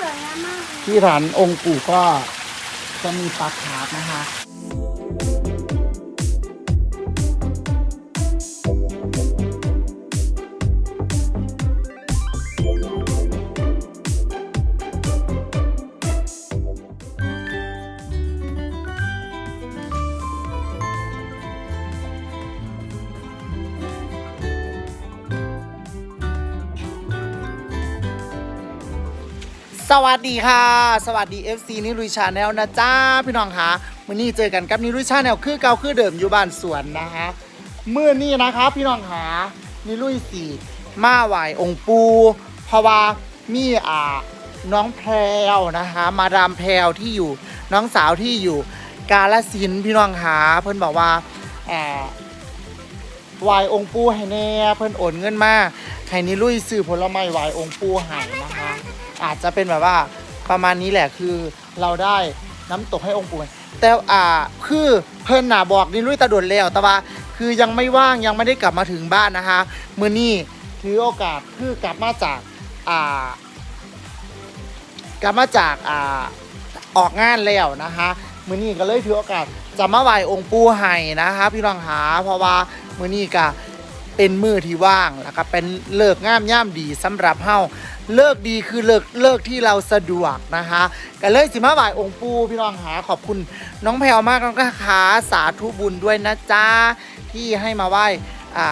สวยงามมากเลยที่ฐานองค์ปู่ก็จะมีปลาคาร์ฟนะคะ สวัสดีค่ะ สวัสดี FC นิรุยชาแนลนะจ้าพี่น้องคะมื่อนี้เจอกันกับนิรุยชาแนลคือเก่าคือเดิมอยู่บ้านสวนนะคะเมื่อนี้นะคะพี่น้องคะนิรุยสีมาไหวองค์ปูเพราะว่ามีอ่าน้องแพรวนะคะมาดามแพรวที่อยู่น้องสาวที่อยู่กาลสินพี่น้องคะเพิ่นบอกว่าอ่าไหวายองค์ปูให้แน่เพิ่นโอนเงินมาให้นิลุยซื้อผลไม้ไหวายองค์ปูให้นะคะ อาจจะเป็นแบบว่าประมาณนี้แหละคือเราได้น้ำตกให้องค์ปูแต่อ่าคือเพิ่นน่ะบอกนิลุยตะดนแล้ว แต่ว่าคือยังไม่ว่างยังไม่ได้กลับมาถึงบ้านนะคะมื้อนี้ถือโอกาสคือกลับมาจากอ่ากลับมาจากอ่าออกงานแล้วนะคะมื้อนี้ก็เลยถือโอกาสจะมาไหว้องค์ปูให้นะคะพี่น้องหาเพราะว่ามื้อนี้ก็ เป็นมือที่ว่างแล้วก็เป็นเลิกงามย่ามดีสำหรับเฮาเลิกดีคือเลิกเลิกที่เราสะดวกนะคะก็เลยสิมาไหว้องค์ปูพี่น้องหาขอบคุณน้องแพรวมากนะคะสาธุบุญด้วยนะจ๊ะที่ให้มาไหว้อ่า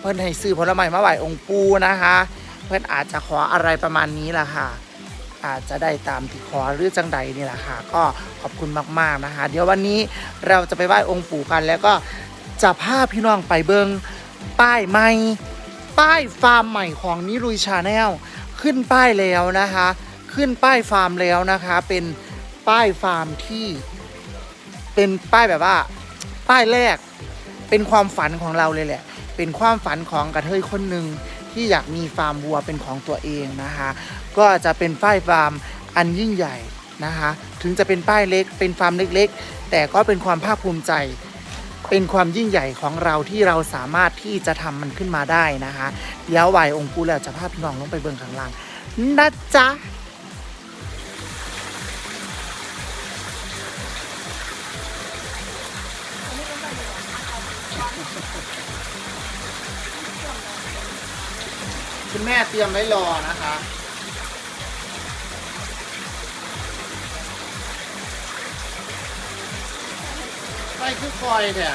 เพิ่อนให้ซื้อผลไม้มาไหว้องค์ปูนะคะ เพิ่อนอาจจะขออะไรประมาณนี้แหละค่ะอาจจะได้ตามที่ขอหรือจังใดนี่แหละค่ะ ก็ขอบคุณมาก ๆ นะคะ เดี๋ยววันนี้เราจะไปไหว้องค์ปู่กันแล้วก็จะพาพี่น้องไปเบิง ป้ายใหม่ ป้ายฟาร์มใหม่ของนิรุยชาแนลขึ้นป้ายแล้วนะคะ ขึ้นป้ายฟาร์มแล้วนะคะ เป็นป้ายฟาร์มที่ เป็นป้ายแบบว่า ป้ายแรก เป็นความฝันของเราเลยแหละ เป็นความฝันของกระเทยคนหนึ่งที่อยากมีฟาร์มวัวเป็นของตัวเองนะคะ ก็จะเป็นป้ายฟาร์มอันยิ่งใหญ่นะคะ ถึงจะเป็นป้ายเล็ก เป็นฟาร์มเล็ก ๆ แต่ก็เป็นความภาคภูมิใจ เป็นความยิ่งใหญ่ของเราที่เราสามารถที่จะทำมันขึ้นมาได้นะคะเดี๋ยวไหวองค์ปูแล้วจะพาพี่น้องลงไปเบิ่งข้างล่างนะจ๊ะคุณแม่เตรียมไว้รอนะคะ คือคอยเนี่ย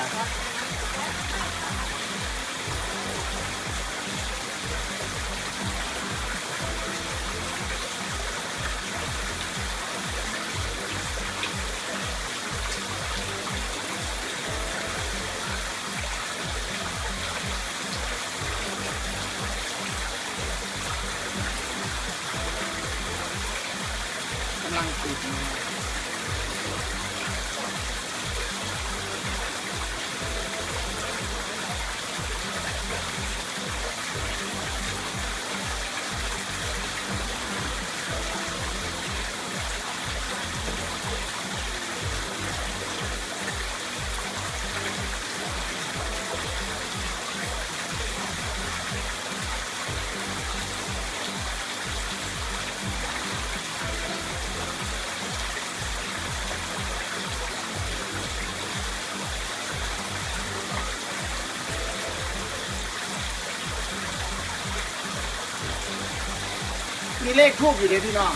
มีเลขทูบอยู่เดี๋ยวพี่น้อง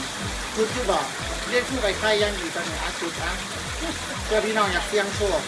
จุดที่บอกเลขทูบไปใครยังอยู่ตอนนี้อาจุดนะเพื่อพี่น้องอยากเสี่ยงโชค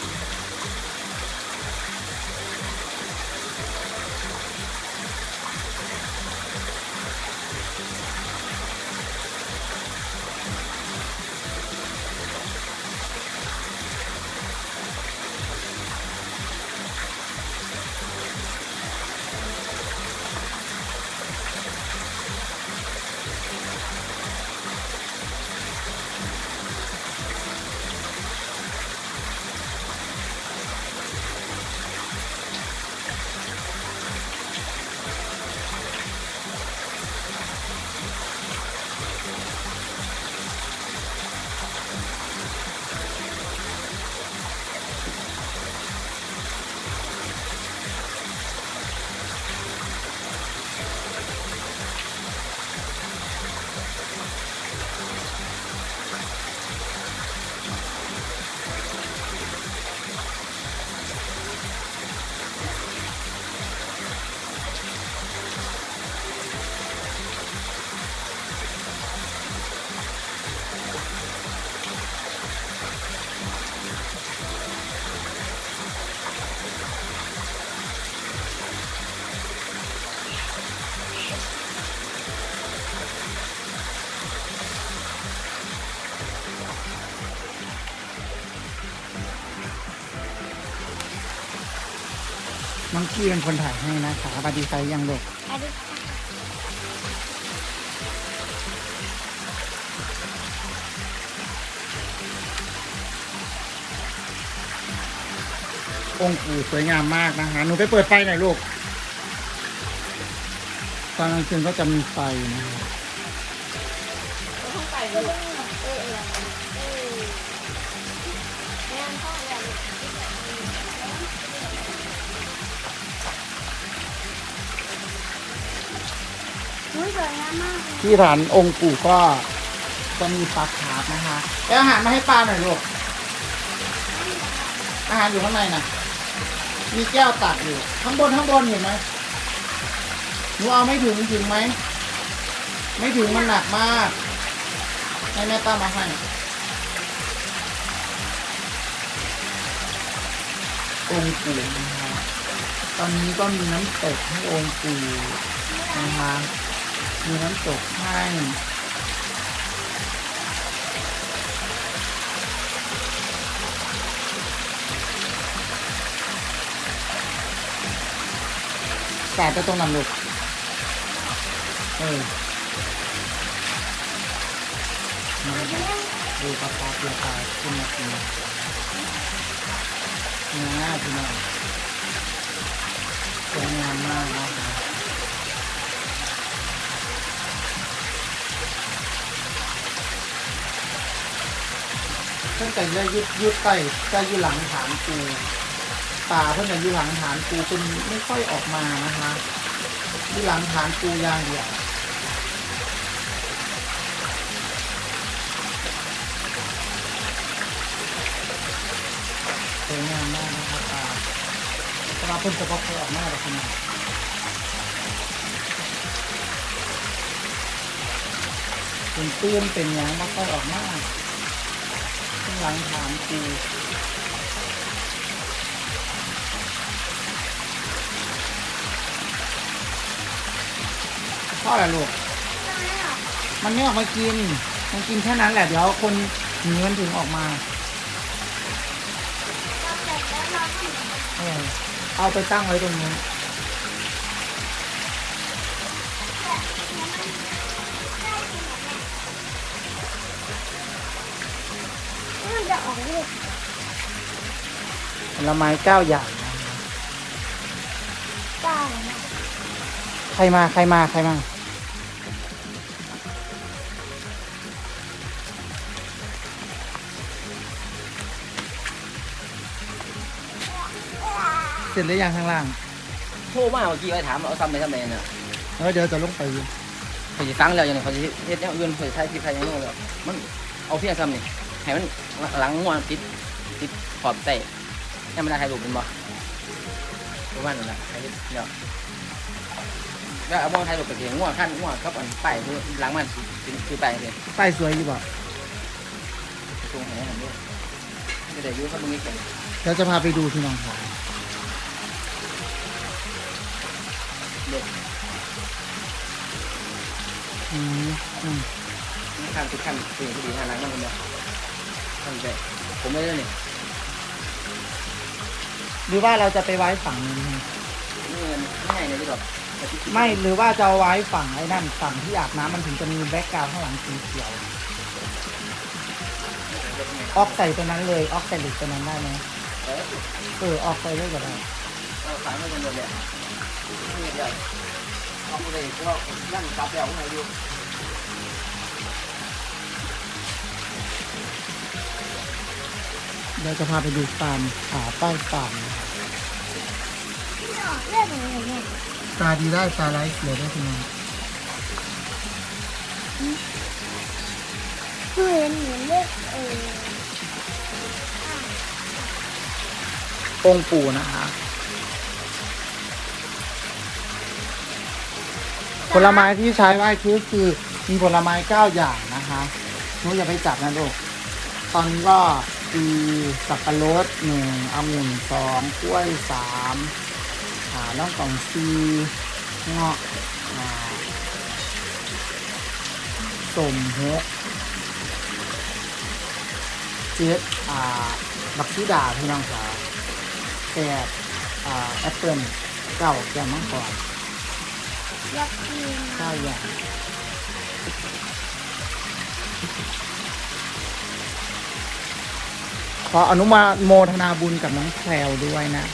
น้องกี้เป็นคนถ่ายให้นะคะสวัดีใครยังลูกอันนี้องค์ปู่สวยงามมากนะคะหนูไปเปิดไฟหน่อยลูก ตอนกลางคืนก็จะมีไฟนะคะ ต้องใส่เลย สวยงามมากเลยที่ฐานองค์ปู่ก็จะมีปลาคาร์ฟนะคะแล้วอาหารมาให้ปลาหน่อยลูก อาหารอยู่ข้างในน่ะ มีแก้วตักอยู่ ข้างบนข้างบนเห็นไหมหนูเอาไม่ถึงถึงไหม ไม่ถึงมันหนักมาก ให้แม่ต้ามาให้ องค์ปู่นะคะตอนนี้ก็มีน้ำตกให้องค์ปู่นะคะ มีน้ำตกให้สาดไปตรงนั้นลูกเออดูปลาปลาปลาปลาขึ้นมากินง่ายพี่น้องสวยงามมากนะคะ พิ่นแต่จะยุดยุดไปจะอยู่หลังฐานปูตาเพิ่นจะอยู่หลังฐานปูเป็นไม่ค่อยออกมานะคะอยู่หลังฐานปูอย่างเดียวสวยงามมากนะครับตาตาเพิ่นจะบ่ค่อออกมาหรอกคุณเป็นเตื้อนเป็นหยังบ่ค่อยออกมาข้าง หลังถามกูพ่ออะไรลูก มันไม่ออกมากิน มันกินแค่นั้นแหละ เดี๋ยวคนหนีมันถึงออกมา เออเอาไปตั้งไว้ตรงนี้ ผลไม้เก้าอย่างนะคะเก้านะใครมาใครมาใครมาเสร็จหรือยังข้างล่างโทรมาเมื่อกี้ไปถามเอาซ้ำไปซ้ำไปเนี่ยเออเดี๋ยวจะลงไปอยู่เขาจะฟังแล้วอย่างนี้เขาจะเฮ็ดอย่างอื่นเขาจะใช้คลิปใช้อย่างนู้นแล้วมันเอาเพียงซ้ำนี่ ให้มันหลังง่วนติดติดขอบใต้ให้มันได้ถ่ายรูปเป็นบ่ประมาณนั้นแหละให้เฮ็ดเดี๋ยวแล้วเอามองถ่ายรูปไปเพียงง่วงขั้นง่วงครับอันป้ายคือหลังมันคือคือป้ายเลยป้ายสวยอยู่บ่ตรงไหนอันนี้จะได้อยุ่เขาตรงนี้กันเดี๋ยวจะพาไปดูพี่น้องค่ะเด็กอืมอืมขั้นทุกขั้นคืออย่างที่ดีทางหลังมันเป็นบ่ขั้ นไปผมไม่ได้เนี่ยหรือว่าเราจะไปไว้ฝั่งนี้นนี่เงินไม่ใหญ่เลยที่แบบไม่หรือว่าจะเอาไว้ฝั่งไอ้นั่นฝั่งที่อาบน้ำมันถึงจะมีแบ็กกราวด์ข้างหลังสีเขียว ออกใส่ตัวนั้นเลยออกใส่หลุดตัวนั้นได้ไหมเออเออออกใส่เลยก็ได้เอาขายมาจนหมดเลยนี่เดียวเอาไปเลยก็นั่งกลับแล้วข้างในอยู่ เดี๋ยวจะพาไปดูฟาร์มผาใต้ฟาร์มเลือดอะไรเนี่ยตาดีได้ตาไร้เสียได้พี่น้องคือเห็นเหมือนเลือดเออองค์ปู่นะคะผลไม้ที่ใช้ไหว้คริสต์คือมีผลไม้เก้าอย่างนะคะหนูอย่าไปจับนะลูกตอนนี้ก็ มีสับปะรดหนึ่งองุ่นสองกล้วยสามอ่าน้องกล่องซีเงาะอ่าส้มหกเจ็ดอ่าบักซีดาพี่น้องค่ะแปดอ่าแอปเปิลเก้าแก้วมังกรอยากกินเก้าอย่าง ขออนุโมทนาบุญกับน้องแพรวด้วยนะ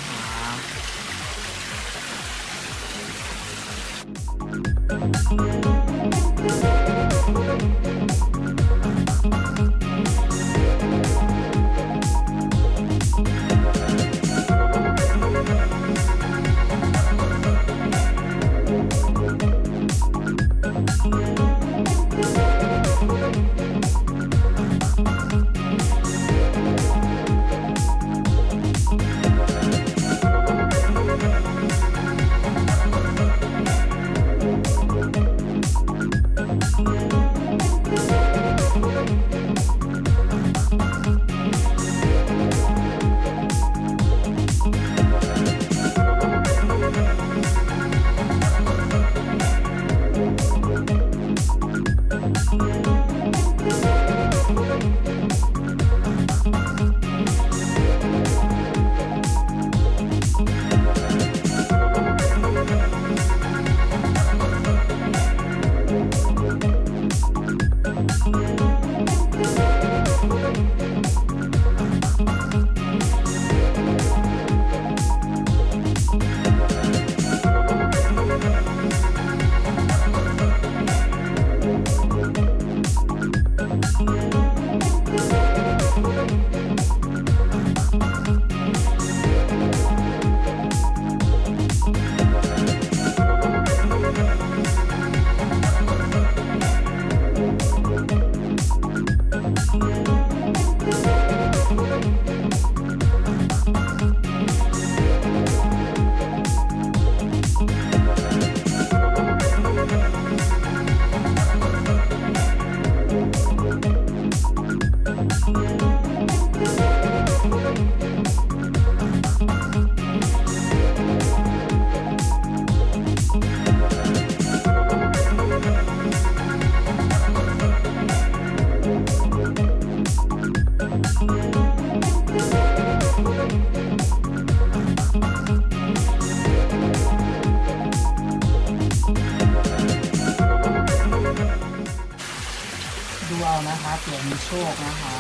นะคะเผื่อมีโชคนะคะ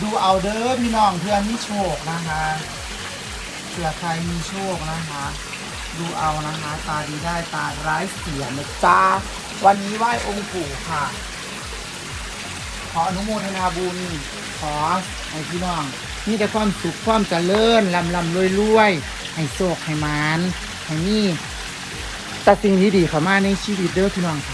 ดูเอาเด้อพี่น้องเพื่อมีโชคนะคะเผื่อใครมีโชคนะคะ ดูเอานะคะตาดีได้ตาร้ายเสียนะจ้าวันนี้ไหว้องค์ปู่ค่ะ ขออนุโมทนาบุญขอให้พี่น้องมีแต่ความสุขความเจริญลำลำรวยรวยให้โชคให้มานให้มีแต่สิ่งที่ดีเข้ามาในชีวิตเด้อพี่น้องค่ะ